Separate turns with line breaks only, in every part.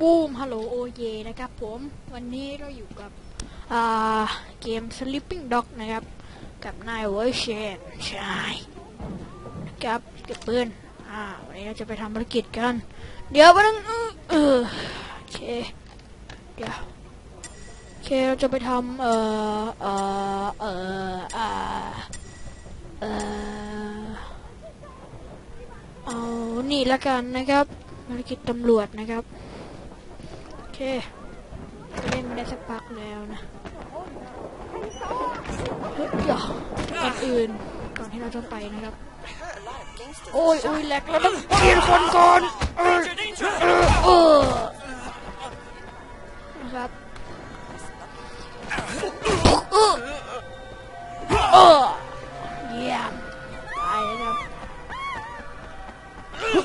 บูมฮัลโหลโอเยนะครับผมวันนี้เราอยู่กับเกม Sleeping Dog นะครับ กับนายเวอร์เชนใช่นะครับเก็บปืนอ่าวันนี้เราจะไปทำภารกิจกัน เดี๋ยววันนึงเออโอเคเดี๋ยวโอเคเราจะไปทำเอ่อเอ่อเอ่ออ่าเอ่อเอานี่ละกันนะครับภารกิจตำรวจนะครับ คเล่นได้สักพักแล้วนะเฮ้ยเดี๋ยวก่อนอื่นก่อนที่เราจะไปนะครับ โอ้ยโอ้ยแหลกเราต้องเปลี่ยนคนก่อนเออเออเออนะครับเออเออเยี่ยมไปนะครับ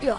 เดี๋ยว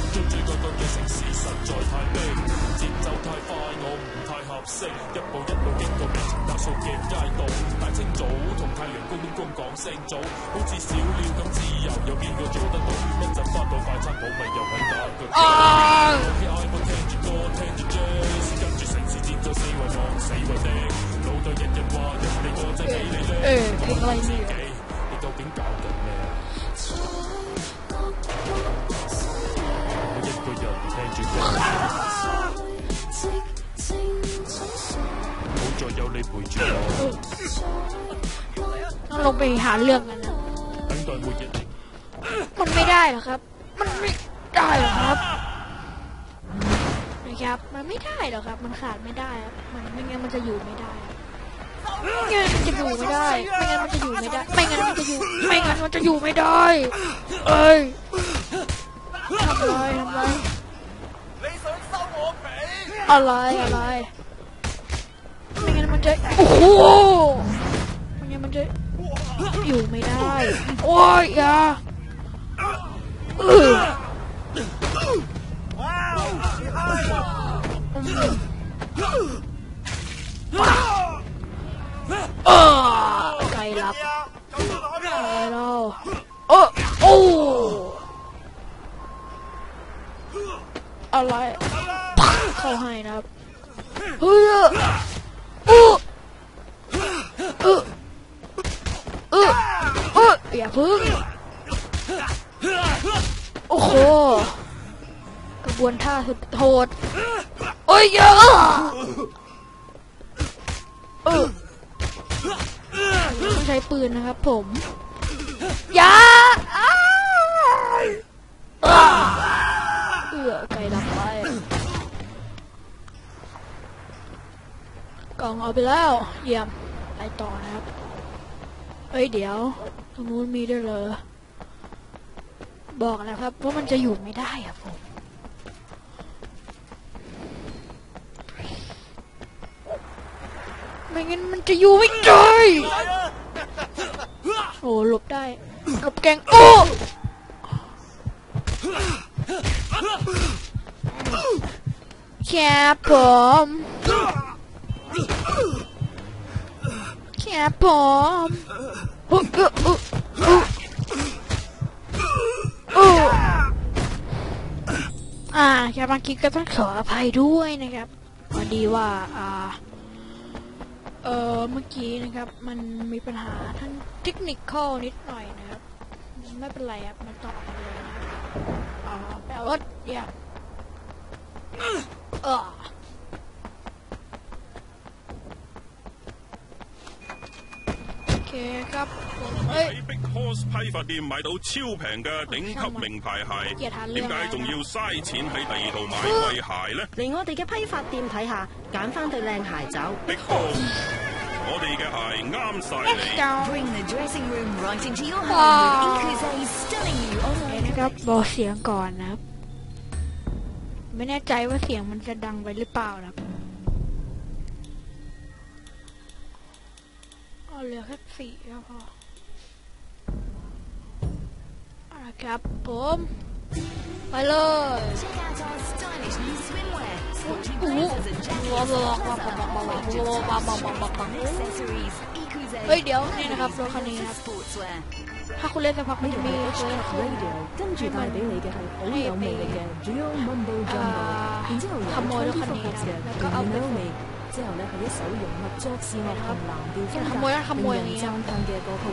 โอเคขอฮันนี้นี่
You go enjoy yourself.
โอเคไปกันเลยเย้อ้าวเออเพลงอะไรเนี่ย ต้องลงไปหาเรื่องกันนะมันไม่ได้หรอครับ มันไม่ได้หรอครับ นะครับ มันไม่ได้หรอครับ มันขาดไม่ได้ครับ มันไม่งั้นมันจะอยู่ไม่ได้ไม่งั้นมันจะอยู่ไม่ได้ ไม่งั้นมันจะอยู่ไม่ได้ ไม่งั้นมันจะอยู่ ไม่งั้นมันจะอยู่ไม่ได้ เอ้ยทำไรทำไรอะไรอะไร ม่งั้นมันจะโอ้โหไม่งั้นมันจะอยู่ไม่ได้ โอ้ยอย่าเออเออใครรับอะไรเราโอ้โอ้อะไรเข้าให้นะครับเฮ้ยเออเออเออเอออย่า พึ่ง โอ้โห กระบวนท่าสุดโหดโอ้ยเยอะเออต้องใช้ปืนนะครับผมยาเอือไก่ดับไปกล่องเอาไปแล้ว เยี่ยมไปต่อนะครับ เอ้ยเดี๋ยว รงนู้นมีด้วยเหรอ บอกแล้วครับว่ามันจะอยู่ไม่ได้อะผม ไม่งั้นมันจะอยู่ไม่ได้ โอ้หลบได้หลบแกงโอ้แคบผมแคบผม อ่าแค่บางทีก็ต้องขออภัยด้วยนะครับพอดีว่า อ่า เออเมื่อกี้นะครับ มันมีปัญหาทั้งเทคนิคอนิดหน่อยนะครับ ไม่เป็นไรครับมาต่อกันเลยนะครับอ่าแปลว่าเดี๋ยวเออโอ เคครับผมเอ้ย
喺 Big Horse 批发店买到超平嘅顶级名牌鞋，点解仲要嘥钱喺第二度买贵鞋呢
嚟我哋嘅批发店睇下，拣翻对靓鞋走。
？Big Horse，我哋嘅鞋啱晒你。
Bring the dressing room right into your home
Wow.
with Ikuze stunning you
โอเคนะครับบอกเสียงก่อนนะครับ ไม่แน่ใจว่าเสียงมันจะดังไปหรือเปล่านะครับ เหลือแค่สี่แล้วพออะครับผมไปเลยเฮ้ยเดี๋ยวนี่นะครับรถคันนี้ครับถ้าคุณเล่นสักพักมันจะมีตัวขึ้น
ให้มันให้ไป
ขโมยรถคันนี้แล้วก็เอาไป
之后咧系一首融合爵士乐同蓝调风
ขโมยข
格，
โมย
令
อย่าง
人
นี้
赞叹嘅歌曲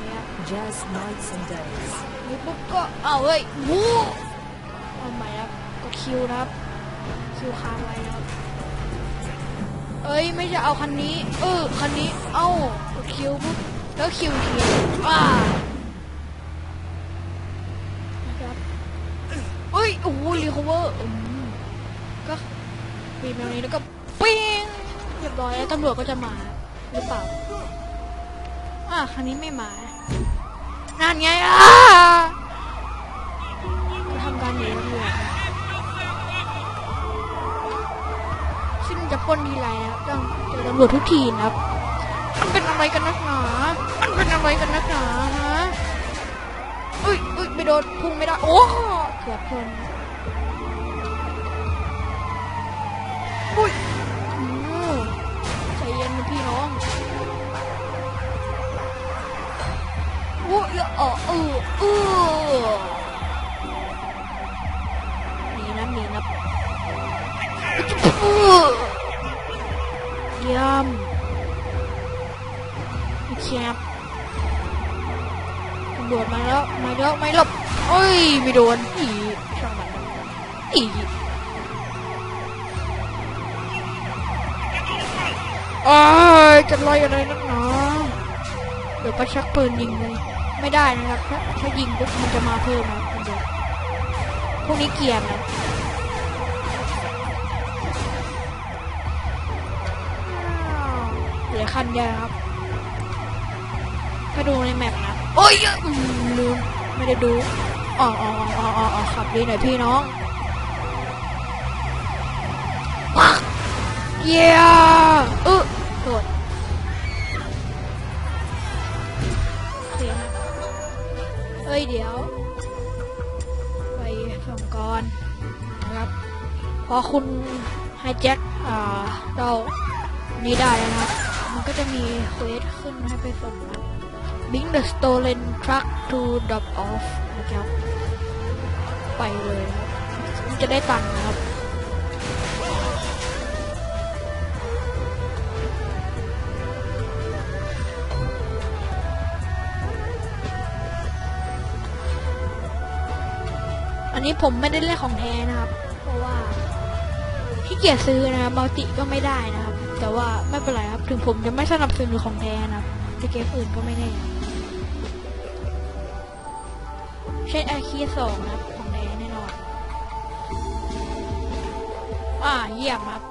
Jazz Nights and Days。
นี่ปุ๊บก็เอาเฮ้ยวู้เอาใหม่ครับก็คิวนะครับ คิวค้างไว้นะครับ เอ้ยไม่จะเอาคันนี้ เออคันนี้ เอ้ากดคิวปุ๊บแล้วคิวอีกทีว้านะครับเอ้ยโอ้โหรีคอเวอร์อืมก็ปีนแนวนี้แล้วก็ปิ้งเ ร้อยแล้วตำรวจก็จะมาหรือเปล่าอ่าคันนี้ไม่มานั่นไงอะก็ทำการหนีตำรวจซึ่งจะป้นทีไรนะครับต้องเจอตำรวจทุกทีนะครับมันเป็นอะไรกันนักหนามันเป็นอะไรกันนักหนาฮะอุ้ยอุ้ยไม่โดนพุ่งไม่ได้โอ้เกือบชน พี่น้องโอ้ยเออเออเออมีนะมีนะเออเยี่ยมโอเคครับตำรวจมาแล้ว มาแล้วไม่หลบโอ้ย ไม่โดนอีช่างมันอี อ้ยจะลอยอะไรนักหนาเดี๋ยวก็ชักปืนยิงเลย ไม่ได้นะครับ ถ้าถ้ายิงปุ๊บมันจะมาเพิ่มนะคุณดูพวกนี้เกียร์นะเหลือคันเดียวครับถ้าดูในแมปนะ โอ้ยลืมไม่ได้ดูอ๋ออ๋ออ๋ออ๋อขับดีหน่อยพี่น้องปักเย้เออ โดเคครับเอ้ยเดี๋ยว ไปฟังก่อนนะครับ พอคุณไฮแจ็คอ่าเรานี้ได้นะครับ มันก็จะมีเควสขึ้นให้ไปส่งนะ Bring the stolen truck to drop off นะครับ ไปเลยครับมันจะได้ตังค์นะครับ อันนี้ผมไม่ได้เล่นของแท้นะครับ เพราะว่าขี้เกียจซื้อนะครับมัลติก็ไม่ได้นะครับ แต่ว่าไม่เป็นไรครับ ถึงผมจะไม่สนับสนุนของแท้นะครับแต่เกมอื่นก็ไม่แน่เช่นไอคีสองนะครับของแท้แน่นอน อ่าเยี่ยมครับ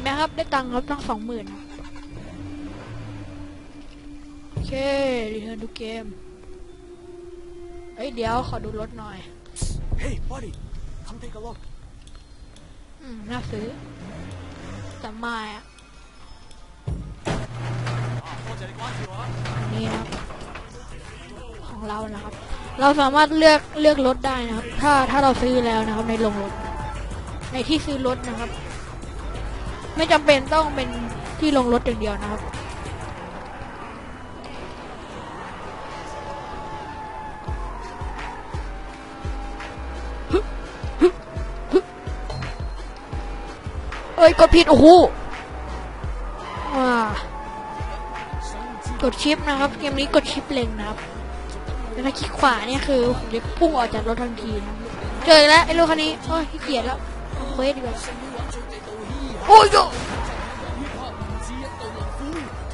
เห็นไหมครับได้ตังค์ครับตั้งสองหมื่นโอเครีเทิร์นทุกเกมเอ้ยเดี๋ยวขอดูรถหน่อย
Hey, buddy, come take a look.
อืมน่าซื้อแต่ไม่อะอันนี้นะครับของเรานะครับ เราสามารถเลือกเลือกรถได้นะครับ ถ้าถ้าเราซื้อแล้วนะครับในโรงรถ ในที่ซื้อรถนะครับ ไม่จำเป็นต้องเป็นที่ลงรถอย่างเดียวนะครับเอ้ยกดผิดโอ้โหว้ากดชิปนะครับ เกมนี้กดชิปเล็งนะครับแล้วถ้าคลิกขวาเนี่ยคือผมจะพุ่งออกจากรถทันทีนะเจอแล้วไอ้รถคันนี้โอ้ยเกียจแล้วเอาเควสดีกว่า โอ้ย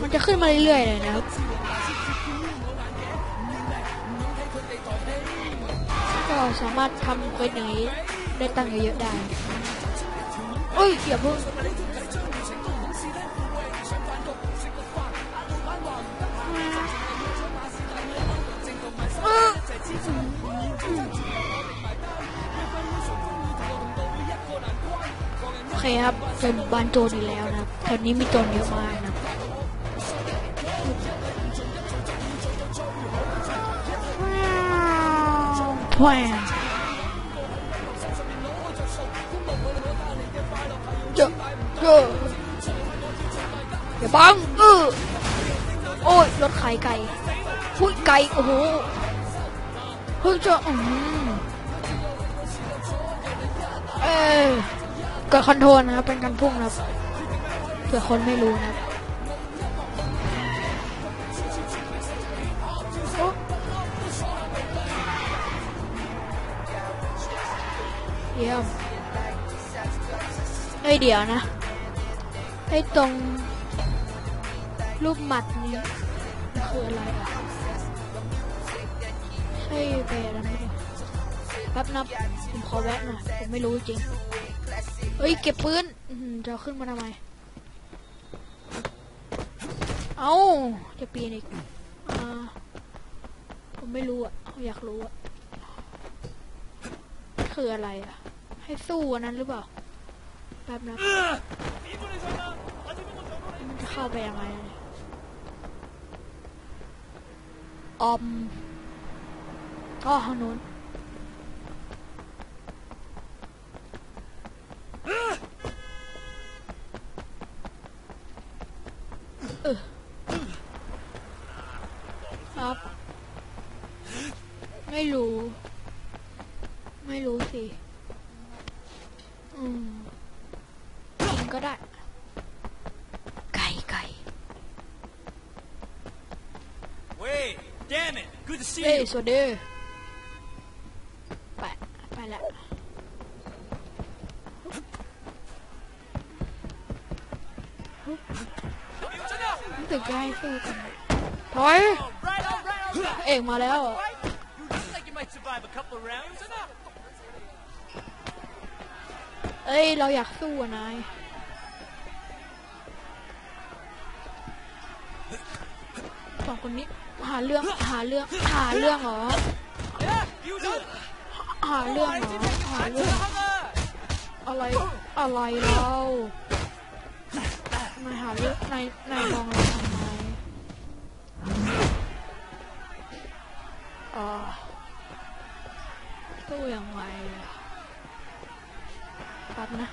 มันจะขึ้นมาเรื่อยๆเลยนะครับก็สามารถทำเควสอย่างนี้ได้ตังค์เยอะๆได้เอ้ยอย่าเพิ่ง ครับเป็นบ้านโจรอีกแล้วนะครับแถวนี้มีโจรเยอะมากนะแหวงเจอเจออย่าบังเออโอ้ยรถขายไก่หุ้ยไก่โอ้โหเฮ้ยเจออืมเออ กดคอนโทรลนะครับ เป็นการพุ่งครับเผื่อคนไม่รู้นะครับโอ้เยี่ยมเอ้ยเดี๋ยวนะ ไอ้ตรง รูปหมัดนี้มันคืออะไรอะใช่แปลอะไรไหมแป๊บนับผมขอแวะหน่อยผมไม่รู้จริง เฮ้ย เก็บปืนจะขึ้นมาทำไม เอาจะปีนอีกอผมไม่รู้อะ อยากรู้อะ คืออะไรอะ ให้สู้อันนั้นหรือเปล่า แป๊บนะมันจะเข้าไปยังไงออมก็ทางนู้น ครับ ไม่รู้ ไม่รู้สิ อืมกินก็ได้ ไก่ไก่
Wait, damn it! Good to see
เอ้ย
you.
สวัสดี ไป ไปละรู้สึกจะให้สู้กันถอย
All right, all right, all right.
เอกมาแล้วอะ
Right? You look like you might survive a couple of rounds.
เอ้ย เราอยากสู้อะนาย คนนี้หาเรื่องหาเรื่องหาเรื่องเหรอหาเรื่องเหรอหาเรื่องอะไรอะไรเรานายหาเรื่องนายนายมองเราทำไมอ่าตู้ยังไงอะแป๊บนะ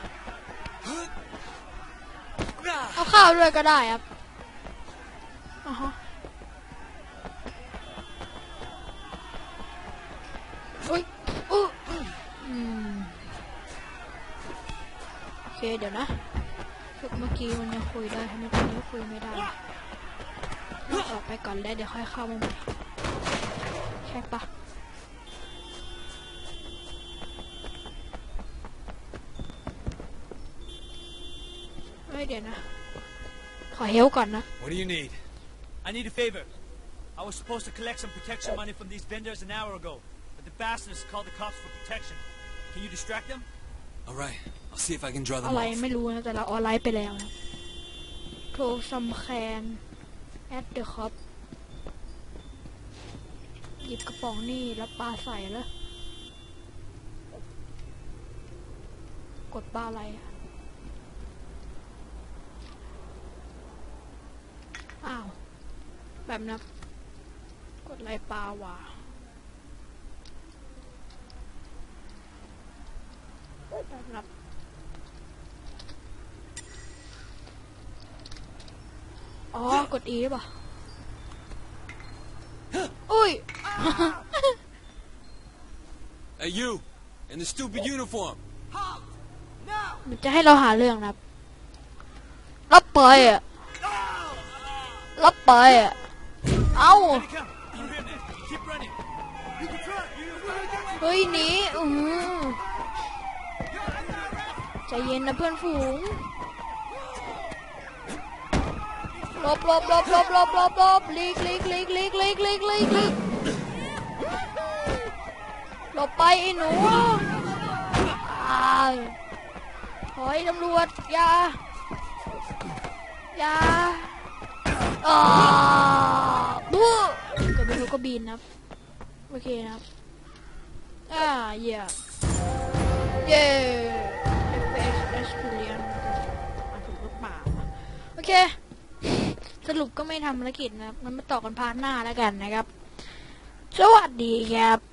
เอาข้าวด้วยก็ได้ครับอ่าฮะอุ้ โอเคเดี๋ยวนะฝึกเมื่อกี้มันยังคุยได้ทำไมตอนนี้คุยไม่ได้เราออกไปก่อนแล้วเดี๋ยวค่อยเข้ามาใหม่ใช่ปะเฮ้ยเดี๋ยวนะ ขอเฮลก่อนนะ
What do you need? I need a favor. I was supposed to collect some protection money from these vendors an hour ago, but the bastards called the cops for protection. Can you distract them?
All right, I'll see if I can draw
อะ
them
ไร
off.
ไม่รู้นะแต่เราออนไลน์ไปแล้วนะโทรซัมแคนแอดเดอะคอปหยิบกระป๋องนี่แล้วปาใส่แล้ว กดปาอะไรอะอ้าว แบบนั้นกดอะไรปาวะ แบบนั้นอ๋อ กด E หรือเปล่าอุ้ย
Hey, you, in the stupid uniform.
มันจะให้เราหาเรื่องนะครับ รับไปอะ รับไปอะ เอ้า
Here they come. You hear me? Keep running. You can try. You
เฮ้ยหนีอือ ใจเย็นนะเพื่อนฝูงลบลบลบลบลบลบลบลีกลีกลีกลีกลีกลีกลีกลีกหลบไปไอ้หนูอ้ายถอยตำรวจอย่าอย่าอ่าบู๊เกิดเป็นนกกระบินนะครับ โอเคนะครับ อ่า yeah เย้ ดีกัมัถูกรือเปล่าโอเค สรุปก็ไม่ทำภารกิจนะครับมันมาต่อกันพาร์ทหน้าแล้วกันนะครับ สวัสดีครับ